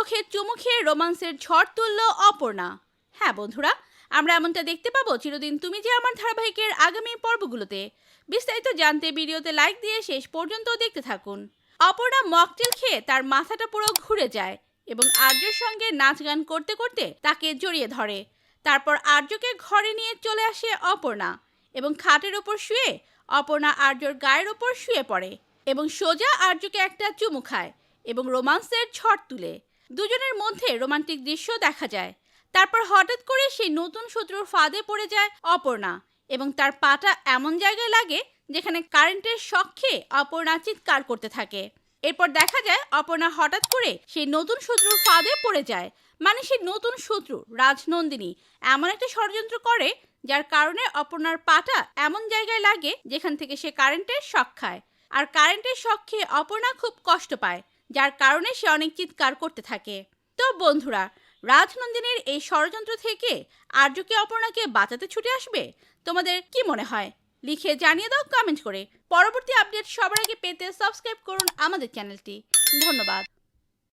চোখে চুমু খেয়ে রোমান্সের ঝড় তুলল অপর্ণা। হ্যাঁ বন্ধুরা, আমরা এমনটা দেখতে পাবো চিরদিন তুমি যে আমার ধারাবাহিকের আগামী পর্বগুলোতে। বিস্তারিত জানতে ভিডিওতে লাইক দিয়ে শেষ পর্যন্ত দেখতে থাকুন। অপর্ণা মকটেল খেয়ে তার মাথাটা পুরো ঘুরে যায় এবং আর্যর সঙ্গে নাচ গান করতে করতে তাকে জড়িয়ে ধরে। তারপর আর্যকে ঘরে নিয়ে চলে আসে অপর্ণা এবং খাটের ওপর শুয়ে অপর্ণা আর্যর গায়ের ওপর শুয়ে পড়ে এবং সোজা আর্যকে একটা চুমু খায় এবং রোমান্সের ঝড় তুলে। দুজনের মধ্যে রোমান্টিক দৃশ্য দেখা যায়। তারপর হঠাৎ করে সেই নতুন শত্রুর ফাঁদে পড়ে যায় অপর্ণা এবং তার পাটা এমন জায়গায় লাগে যেখানে কারেন্টের শখ খেয়ে অপর্ণা চিৎকার করতে থাকে। এরপর দেখা যায় অপর্ণা হঠাৎ করে সেই নতুন শত্রুর ফাঁদে পড়ে যায়। মানে সেই নতুন শত্রু, রাজনন্দিনী, এমন একটা ষড়যন্ত্র করে যার কারণে অপর্ণার পাটা এমন জায়গায় লাগে যেখান থেকে সে কারেন্টের শখ খায়। আর কারেন্টের শখ খেয়ে অপর্ণা খুব কষ্ট পায়। যার কারণে সে অনেক চিৎকার করতে থাকে। তো বন্ধুরা, রাজনন্দিনীর এই ষড়যন্ত্র থেকে আর্যকে অপর্ণাকে বাঁচাতে ছুটে আসবে? তোমাদের কি মনে হয়? লিখে জানিয়ে দাও কমেন্ট করে। পরবর্তী আপডেট সবার আগে পেতে সাবস্ক্রাইব করুন আমাদের চ্যানেলটি ধন্যবাদ।